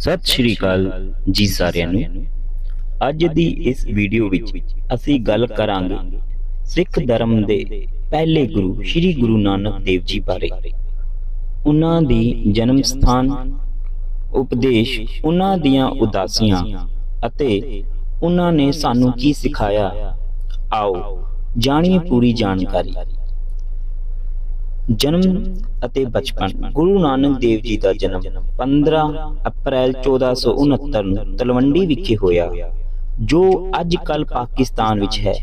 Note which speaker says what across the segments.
Speaker 1: ਸਤਿ ਸ਼੍ਰੀ ਅਕਾਲ ਜੀ ਸਾਰਿਆਂ ਨੂੰ। ਅੱਜ ਦੀ ਇਸ ਵੀਡੀਓ ਵਿੱਚ ਅਸੀਂ ਗੱਲ ਕਰਾਂਗੇ ਸਿੱਖ ਧਰਮ ਦੇ ਪਹਿਲੇ ਗੁਰੂ ਸ੍ਰੀ ਗੁਰੂ ਨਾਨਕ ਦੇਵ ਜੀ ਬਾਰੇ। ਉਹਨਾਂ ਦੀ ਜਨਮ ਸਥਾਨ ਉਪਦੇਸ਼ ਉਹਨਾਂ ਦੀਆਂ ਉਦਾਸੀਆਂ ਅਤੇ ਉਹਨਾਂ ਨੇ ਸਾਨੂੰ ਕੀ ਸਿਖਾਇਆ? ਆਓ ਜਾਣੀਏ ਪੂਰੀ ਜਾਣਕਾਰੀ। ਜਨਮ ਅਤੇ ਬਚਪਨ। ਗੁਰੂ ਨਾਨਕ ਦੇਵ ਜੀ ਦਾ ਜਨਮ 15 ਅਪ੍ਰੈਲ 1469 ਨੂੰ ਤਲਵੰਡੀ ਵਿਖੇ ਹੋਇਆ, ਜੋ ਅੱਜ ਕੱਲ ਪਾਕਿਸਤਾਨ ਵਿੱਚ ਹੈ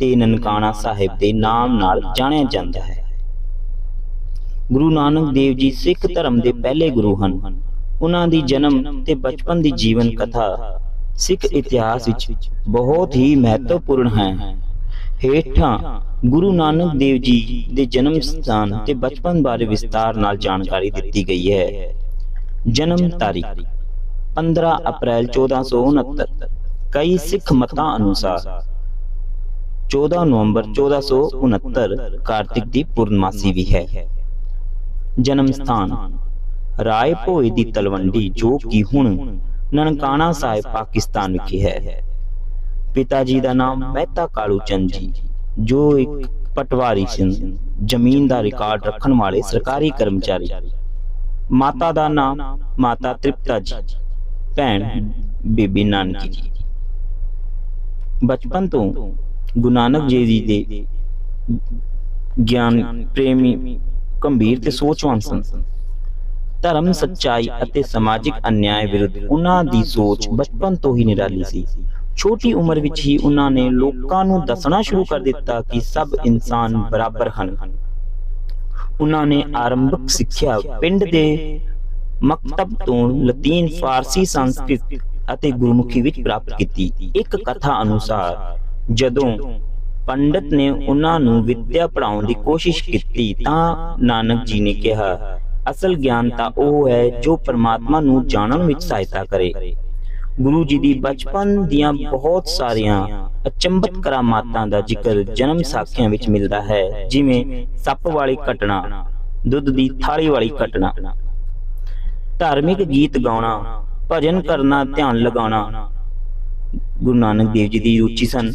Speaker 1: ਤੇ ਨਨਕਾਣਾ ਸਾਹਿਬ ਦੇ ਨਾਮ ਨਾਲ ਜਾਣਿਆ ਜਾਂਦਾ ਹੈ। ਗੁਰੂ ਨਾਨਕ ਦੇਵ ਜੀ ਸਿੱਖ ਧਰਮ ਦੇ ਪਹਿਲੇ ਗੁਰੂ ਹਨ। ਉਹਨਾਂ ਦੀ ਜਨਮ ਤੇ ਬਚਪਨ ਦੀ ਜੀਵਨ ਕਥਾ ਸਿੱਖ ਇਤਿਹਾਸ ਵਿੱਚ ਬਹੁਤ ਹੀ ਮਹੱਤਵਪੂਰਨ ਹੈ। ਹੇਠਾਂ ਗੁਰੂ ਨਾਨਕ ਦੇਵ ਜੀ ਦੇ ਜਨਮ ਸਥਾਨ ਤੇ ਬਚਪਨ ਬਾਰੇ ਵਿਸਤਾਰ ਨਾਲ ਜਾਣਕਾਰੀ ਦਿੱਤੀ ਗਈ ਹੈ। ਜਨਮ ਤਾਰੀਖ 15 ਅਪ੍ਰੈਲ 1469 ਕਈ ਸਿੱਖ ਮਤਾਂ ਅਨੁਸਾਰ 14 ਨਵੰਬਰ 1469 ਕਾਰਤਿਕ ਦੀ ਪੂਰਨਮਾਸੀ ਵੀ ਹੈ। ਜਨਮ ਸਥਾਨ ਰਾਏ ਭੋਏ ਦੀ ਤਲਵੰਡੀ ਜੋ ਕਿ ਹੁਣ ਨਨਕਾਣਾ ਸਾਹਿਬ, ਪਾਕਿਸਤਾਨ ਵਿਖੇ ਹੈ। ਪਿਤਾ ਜੀ ਦਾ ਨਾਮ ਮਹਿਤਾ ਕਾਲੂ ਚੰਦ ਜੀ, ਜੋ ਇੱਕ ਪਟਵਾਰੀ ਸਨ, ਜ਼ਮੀਨ ਦਾ ਰਿਕਾਰਡ ਰੱਖਣ ਵਾਲੇ ਸਰਕਾਰੀ ਕਰਮਚਾਰੀ। ਮਾਤਾ ਦਾ ਨਾਮ ਮਾਤਾ ਤ੍ਰਿਪਤਾ ਜੀ, ਭੈਣ ਬੀਬੀ ਨਾਨਕੀ ਜੀ। ਬਚਪਨ ਤੋਂ ਗੁਰੂ ਨਾਨਕ ਜੀ ਦੇ ਗਿਆਨ, ਪ੍ਰੇਮੀ, ਗੰਭੀਰ ਤੇ ਸੋਚਵਾਨ ਸਨ। ਧਰਮ, ਸੱਚਾਈ ਅਤੇ ਸਮਾਜਿਕ ਅਨਿਆਏ ਵਿਰੁੱਧ ਉਹਨਾਂ ਦੀ ਸੋਚ ਬਚਪਨ ਤੋਂ ਹੀ ਨਿਰਾਲੀ ਸੀ। ਛੋਟੀ ਉਮਰ ਵਿੱਚ ਹੀ ਉਹਨਾਂ ਨੇ ਲੋਕਾਂ ਨੂੰ ਦੱਸਣਾ ਸ਼ੁਰੂ ਕਰ ਦਿੱਤਾ ਕਿ ਸਭ ਇਨਸਾਨ ਬਰਾਬਰ ਹਨ। ਉਹਨਾਂ ਨੇ ਆਰੰਭਕ ਸਿੱਖਿਆ ਪਿੰਡ ਦੇ ਮਕਤਬ ਤੋਂ ਲਤੀਨ ਫਾਰਸੀ ਸੰਸਕ੍ਰਿਤ ਅਤੇ ਗੁਰਮੁਖੀ ਵਿੱਚ ਪ੍ਰਾਪਤ ਕੀਤੀ। ਇੱਕ ਕਥਾ ਅਨੁਸਾਰ, ਜਦੋਂ ਪੰਡਤ ਨੇ ਉਹਨਾਂ ਨੂੰ ਵਿਦਿਆ ਪੜਾਉਣ ਦੀ ਕੋਸ਼ਿਸ਼ ਕੀਤੀ ਤਾਂ ਨਾਨਕ ਜੀ ਨੇ ਕਿਹਾ, ਅਸਲ ਗਿਆਨ ਤਾਂ ਉਹ ਹੈ ਜੋ ਪਰਮਾਤਮਾ ਨੂੰ ਜਾਣਨ ਵਿੱਚ ਸਹਾਇਤਾ ਕਰੇ। ਗੁਰੂ ਜੀ ਦੀ ਬਚਪਨ ਦੀਆਂ ਬਹੁਤ ਸਾਰੀਆਂ ਅਚੰਭਤ ਕਰਾਮਾਤਾਂ ਦਾ ਜ਼ਿਕਰ ਜਨਮ ਸਾਖੀਆਂ ਵਿੱਚ ਮਿਲਦਾ ਹੈ, ਜਿਵੇਂ ਸੱਪ ਵਾਲੀ ਘਟਨਾ, ਦੁੱਧ ਦੀ ਥਾਲੀ ਵਾਲੀ ਘਟਨਾ, ਧਾਰਮਿਕ ਗੀਤ ਗਾਉਣਾ, ਭਜਨ ਕਰਨਾ, ਧਿਆਨ ਲਗਾਉਣਾ। ਗੁਰੂ ਨਾਨਕ ਦੇਵ ਜੀ ਦੀ ਰੁਚੀ ਸਨ।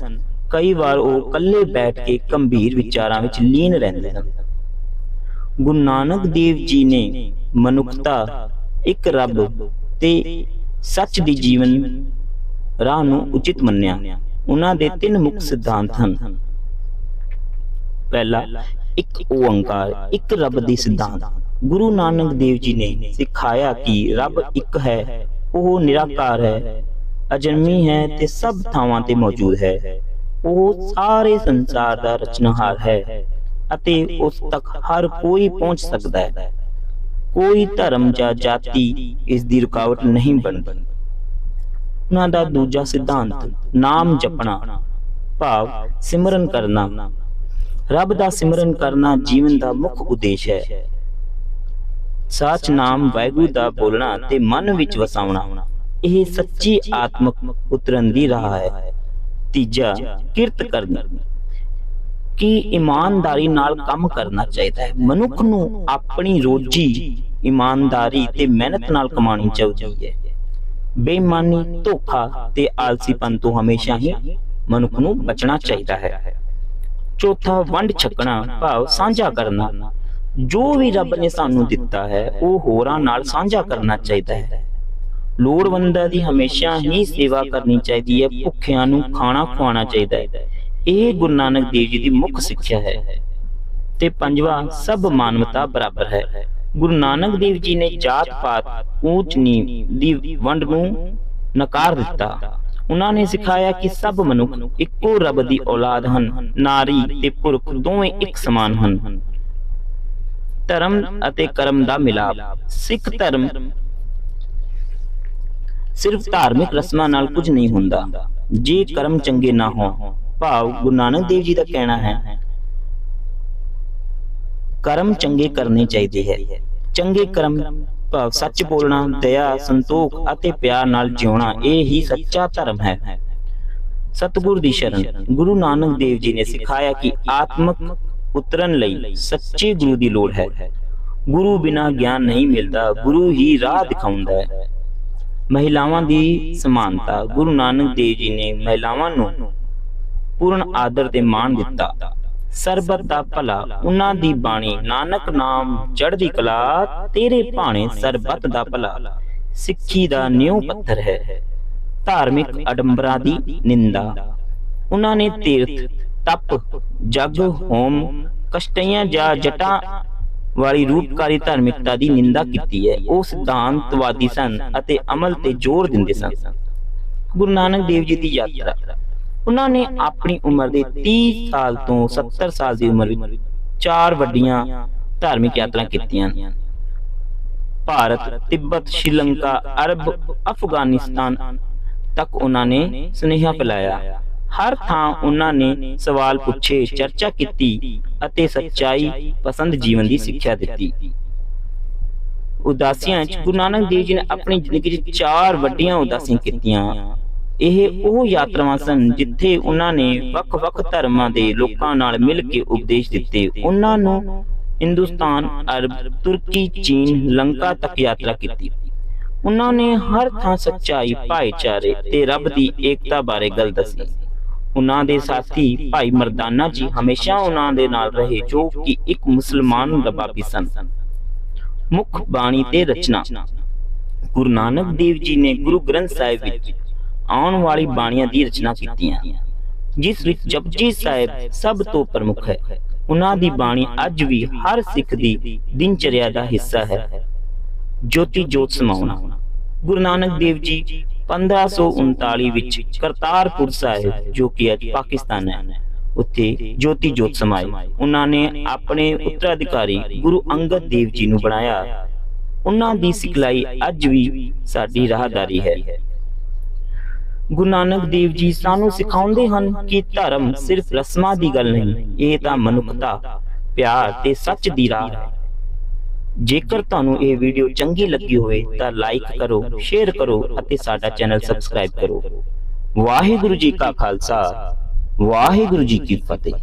Speaker 1: ਕਈ ਵਾਰ ਉਹ ਇਕੱਲੇ ਬੈਠ ਕੇ ਗੰਭੀਰ ਵਿਚਾਰਾਂ ਵਿੱਚ ਲੀਨ ਰਹਿੰਦੇ ਸਨ। ਗੁਰੂ ਨਾਨਕ ਦੇਵ ਜੀ ਨੇ ਮਨੁੱਖਤਾ ਇੱਕ ਰੱਬ ਤੇ ਸੱਚ ਦੀ ਜੀਵਨ ਰਾਹ ਨੂੰ ਉਚਿਤ ਮੰਨਿਆ। ਉਹਨਾਂ ਦੇ ਤਿੰਨ ਮੁੱਖ ਸਿਧਾਂਤ ਹਨ। ਪਹਿਲਾ, ਇੱਕ ਓੰਕਾਰ ਇੱਕ ਰੱਬ ਦੀ ਸਿਧਾਂਤ। ਗੁਰੂ ਨਾਨਕ ਦੇਵ ਜੀ ਨੇ ਸਿਖਾਇਆ ਕਿ ਰੱਬ ਇੱਕ ਹੈ, ਉਹ ਨਿਰਾਕਾਰ ਹੈ, ਅਜਨਮੀ ਹੈ ਤੇ ਸਭ ਥਾਵਾਂ ਤੇ ਮੌਜੂਦ ਹੈ। ਉਹ ਸਾਰੇ ਸੰਸਾਰ ਦਾ ਰਚਨਹਾਰ ਹੈ ਅਤੇ ਉਸ ਤੱਕ ਹਰ ਕੋਈ ਪਹੁੰਚ ਸਕਦਾ ਹੈ। ਕੋਈ ਧਰਮ ਜਾਂ ਜਾਤੀ ਇਸ ਦੀ ਰੁਕਾਵਟ ਨਹੀਂ ਬਣਦੀ। ਉਹਨਾਂ ਦਾ ਦੂਜਾ ਸਿਧਾਂਤ, ਨਾਮ ਜਪਣਾ, ਭਾਵ ਸਿਮਰਨ ਕਰਨਾ। ਰੱਬ ਦਾ ਸਿਮਰਨ ਕਰਨਾ ਜੀਵਨ ਦਾ ਮੁੱਖ ਉਦੇਸ਼ ਹੈ। ਸੱਚ ਨਾਮ ਵਾਹਿਗੁਰੂ ਦਾ ਬੋਲਣਾ ਤੇ ਮਨ ਵਿੱਚ ਵਸਾਉਣਾ, ਇਹ ਸੱਚੀ ਆਤਮਕ ਉਤਰਨ ਦੀ ਰਾਹ ਹੈ। ਤੀਜਾ, ਕਿਰਤ ਕਰਨਾ। ਕਿ ਇਮਾਨਦਾਰੀ ਨਾਲ ਕੰਮ ਕਰਨਾ ਚਾਹੀਦਾ ਹੈ? ਮਨੁੱਖ ਨੂੰ ਆਪਣੀ ਰੋਜੀ ਇਮਾਨਦਾਰੀ ਤੇ ਮਿਹਨਤ ਨਾਲ ਕਮਾਉਣੀ ਚਾਹੀਦੀ ਹੈ। ਬੇਈਮਾਨੀ, ਧੋਖਾ ਤੇ ਆਲਸੀਪਨ ਤੋਂ ਹਮੇਸ਼ਾ ਹੀ ਮਨੁੱਖ ਨੂੰ ਬਚਣਾ ਚਾਹੀਦਾ ਹੈ। ਚੌਥਾ, ਵੰਡ ਛਕਣਾ, ਭਾਵ ਸਾਂਝਾ ਕਰਨਾ। ਜੋ ਵੀ ਰੱਬ ਨੇ ਸਾਨੂੰ ਦਿੱਤਾ ਹੈ, ਉਹ ਹੋਰਾਂ ਨਾਲ ਸਾਂਝਾ ਕਰਨਾ ਚਾਹੀਦਾ ਹੈ। ਲੋੜਵੰਦਾਂ ਦੀ ਹਮੇਸ਼ਾ ਹੀ ਸੇਵਾ ਕਰਨੀ ਚਾਹੀਦੀ ਹੈ, ਭੁੱਖਿਆਂ ਨੂੰ ਖਾਣਾ ਖਵਾਉਣਾ ਚਾਹੀਦਾ ਹੈ। ਇਹ ਗੁਰੂ ਨਾਨਕ ਦੇਵ ਜੀ ਦੀ ਮੁੱਖ ਸਿੱਖਿਆ ਹੈ। ਤੇ ਪੰਜਵਾਂ, ਸਭ ਮਾਨਵਤਾ ਬਰਾਬਰ ਹੈ। ਗੁਰੂ ਨਾਨਕ ਦੇਵ ਜੀ ਨੇ ਜਾਤ ਪਾਤ, ਊਚ ਨੀਚ ਦੀ ਵੰਡ ਨੂੰ ਨਕਾਰ ਦਿੱਤਾ। ਉਹਨਾਂ ਨੇ ਸਿਖਾਇਆ ਕਿ ਸਭ ਮਨੁੱਖ ਇੱਕੋ ਰੱਬ ਦੀ ਔਲਾਦ ਹਨ, ਨਾਰੀ ਤੇ ਪੁਰਖ ਦੋਵੇਂ ਇੱਕ ਸਮਾਨ ਹਨ। ਧਰਮ ਅਤੇ ਕਰਮ ਦਾ ਮਿਲਾਪ। ਸਿੱਖ ਧਰਮ ਸਿਰਫ ਧਾਰਮਿਕ ਰਸਮਾਂ ਨਾਲ ਕੁਝ ਨਹੀਂ ਹੁੰਦਾ। ਜੇ ਕਰਮ ਚੰਗੇ ਨਾ ਹੋਣ ਭਾਵ ਗੁਰੂ ਨਾਨਕ ਦੇਵ ਜੀ ਦਾ ਕਹਿਣਾ ਹੈ, ਕਰਮ ਚੰਗੇ ਕਰਨੇ ਚਾਹੀਦੇ ਹੈ। ਚੰਗੇ ਕਰਮ ਭਾਵ ਸੱਚ ਬੋਲਣਾ, ਦਇਆ, ਸੰਤੋਖ ਅਤੇ ਪਿਆਰ ਨਾਲ ਜਿਉਣਾ, ਇਹ ਹੀ ਸੱਚਾ ਧਰਮ ਹੈ। ਸਤਿਗੁਰ ਦੀ ਸ਼ਰਨ। ਗੁਰੂ ਨਾਨਕ ਦੇਵ ਜੀ ਨੇ ਸਿਖਾਇਆ ਕਿ ਆਤਮਕ ਉਤਰਨ ਲਈ ਸੱਚੇ ਗੁਰੂ ਦੀ ਲੋੜ ਹੈ। ਗੁਰੂ ਬਿਨਾ ਗਿਆਨ ਨਹੀਂ ਮਿਲਦਾ, ਗੁਰੂ ਹੀ ਰਾਹ ਦਿਖਾਉਂਦਾ ਹੈ। ਮਹਿਲਾਵਾਂ ਦੀ ਸਮਾਨਤਾ। ਗੁਰੂ ਨਾਨਕ ਦੇਵ ਜੀ ਨੇ ਮਹਿਲਾਵਾਂ ਨੂੰ ਪੂਰਨ ਆਦਰ ਤੇ ਮਾਣ ਦਿੱਤਾ। ਸਰਬਤ ਦਾ ਭਲਾ ਉਹਨਾਂ ਦੀ ਬਾਣੀ, ਨਾਨਕ ਨਾਮ ਚੜ੍ਹਦੀ ਕਲਾ, ਤੇਰੇ ਭਾਣੇ ਸਰਬਤ ਦਾ ਭਲਾ। ਸਿੱਖੀ ਦਾ ਨਿਉ ਪੱਥਰ ਹੈ। ਧਾਰਮਿਕ ਅਡੰਬਰਾਂ ਦੀ ਨਿੰਦਾ। ਉਹਨਾਂ ਨੇ ਤੀਰਥ, ਤਪ, ਜਗ, ਹੋਮ, ਕਸ਼ਟਈਆਂ ਜਾਂ ਜਟਾਂ ਵਾਲੀ ਰੂਪਕਾਰੀ ਧਾਰਮਿਕਤਾ ਦੀ ਨਿੰਦਾ ਕੀਤੀ ਹੈ। ਉਹ ਸਿਧਾਂਤਵਾਦੀ ਸਨ ਅਤੇ ਅਮਲ ਤੇ ਜ਼ੋਰ ਦਿੰਦੇ ਸਨ। ਗੁਰੂ ਨਾਨਕ ਦੇਵ ਜੀ ਦੀ ਯਾਤਰਾ। ਉਹਨਾਂ ਨੇ ਆਪਣੀ ਉਮਰ ਦੇ 30 ਸਾਲ ਤੋਂ 70 ਸਾਲ ਦੀ ਉਮਰ ਵਿੱਚ ਚਾਰ ਵੱਡੀਆਂ ਧਾਰਮਿਕ ਯਾਤਰਾ ਕੀਤੀਆਂ। ਭਾਰਤ, ਤਿੱਬਤ, ਸ਼੍ਰੀਲੰਕਾ, ਅਰਬ, ਅਫਗਾਨਿਸਤਾਨ ਤੱਕ ਉਹਨਾਂ ਨੇ ਸੁਨੇਹਾ ਫੈਲਾਇਆ। ਹਰ ਥਾਂ ਉਹਨਾਂ ਨੇ ਸਵਾਲ ਪੁੱਛੇ, ਚਰਚਾ ਕੀਤੀ ਅਤੇ ਸੱਚਾਈ ਪਸੰਦ ਜੀਵਨ ਦੀ ਸਿੱਖਿਆ ਦਿੱਤੀ। ਉਦਾਸੀਆਂ ਚ ਗੁਰੂ ਨਾਨਕ ਦੇਵ ਜੀ ਨੇ ਆਪਣੀ ਜ਼ਿੰਦਗੀ 'ਚ ਚਾਰ ਵੱਡੀਆਂ ਉਦਾਸੀਆਂ ਕੀਤੀਆਂ। ਇਹ ਉਹ ਯਾਤਰਾਵਾਂ ਸਨ ਜਿੱਥੇ ਉਹਨਾਂ ਨੇ ਵੱਖ-ਵੱਖ ਧਰਮਾਂ ਦੇ ਲੋਕਾਂ ਨਾਲ ਮਿਲ ਕੇ ਉਪਦੇਸ਼ ਦਿੱਤੇ। ਉਹਨਾਂ ਨੂੰ ਹਿੰਦੁਸਤਾਨ, ਅਰਬ, ਤੁਰਕੀ, ਚੀਨ, ਲੰਕਾ ਤੱਕ ਯਾਤਰਾ ਕੀਤੀ। ਉਹਨਾਂ ਨੇ ਹਰ ਥਾਂ ਸੱਚਾਈ, ਭਾਈਚਾਰੇ ਤੇ ਰੱਬ ਦੀ ਏਕਤਾ ਬਾਰੇ ਗੱਲ ਦੱਸੀ। ਉਹਨਾਂ ਦੇ ਸਾਥੀ ਭਾਈ ਮਰਦਾਨਾ ਜੀ ਹਮੇਸ਼ਾ ਉਹਨਾਂ ਦੇ ਨਾਲ ਰਹੇ, ਜੋ ਕਿ ਇੱਕ ਮੁਸਲਮਾਨ ਰਬਾਬੀ ਸਨ। ਮੁੱਖ ਬਾਣੀ ਤੇ ਰਚਨਾ। ਗੁਰੂ ਨਾਨਕ ਦੇਵ ਜੀ ਨੇ ਗੁਰੂ ਗ੍ਰੰਥ ਸਾਹਿਬ ਵਿੱਚ ਆਉਣ ਵਾਲੀ ਬਾਣੀਆਂ ਦੀ ਰਚਨਾ ਕੀਤੀਆਂ। ਜਿਸ ਵਿੱਚ ਜਪਜੀ ਸਾਹਿਬ ਸਭ ਤੋਂ ਪ੍ਰਮੁੱਖ ਹੈ। ਉਹਨਾਂ ਦੀ ਬਾਣੀ ਅੱਜ ਵੀ ਹਰ ਸਿੱਖ ਦੀ ਦਿਨਚਰਿਆ ਦਾ ਹਿੱਸਾ ਹੈ। ਜੋਤੀ ਜੋਤ ਸਮਾਉਣਾ। ਗੁਰੂ ਨਾਨਕ ਦੇਵ ਜੀ 1539 ਵਿੱਚ ਕਰਤਾਰਪੁਰ ਸਾਹਿਬ, ਜੋ ਕਿ ਅੱਜ ਪਾਕਿਸਤਾਨ ਹੈ, ਉੱਥੇ ਜੋਤੀ ਜੋਤ ਸਮਾਏ ਉਹਨਾਂ ਨੇ ਆਪਣੇ ਉੱਤਰਾਧਿਕਾਰੀ ਗੁਰੂ ਅੰਗਦ ਦੇਵ ਜੀ ਨੂੰ ਬਣਾਇਆ। ਉਹਨਾਂ ਦੀ ਸਿਖਲਾਈ ਅੱਜ ਵੀ ਸਾਡੀ ਰਾਹਦਾਰੀ ਹੈ। ਗੁਰੂ ਨਾਨਕ ਦੇਵ ਜੀ ਸਾਨੂੰ ਸਿਖਾਉਂਦੇ ਹਨ ਕਿ ਧਰਮ ਸਿਰਫ ਰਸਮਾਂ ਦੀ ਗੱਲ ਨਹੀਂ, ਇਹ ਤਾਂ ਮਨੁੱਖਤਾ, ਪਿਆਰ ਤੇ ਸੱਚ ਦੀ ਰਾਹ ਹੈ। ਜੇਕਰ ਤੁਹਾਨੂੰ ਇਹ ਵੀਡੀਓ ਚੰਗੀ ਲੱਗੀ ਹੋਵੇ ਤਾਂ ਲਾਈਕ ਕਰੋ, ਸ਼ੇਅਰ ਕਰੋ ਅਤੇ ਸਾਡਾ ਚੈਨਲ ਸਬਸਕ੍ਰਾਈਬ ਕਰੋ। ਵਾਹਿਗੁਰੂ ਜੀ ਕਾ ਖਾਲਸਾ, ਵਾਹਿਗੁਰੂ ਜੀ ਕੀ ਫਤਿਹ।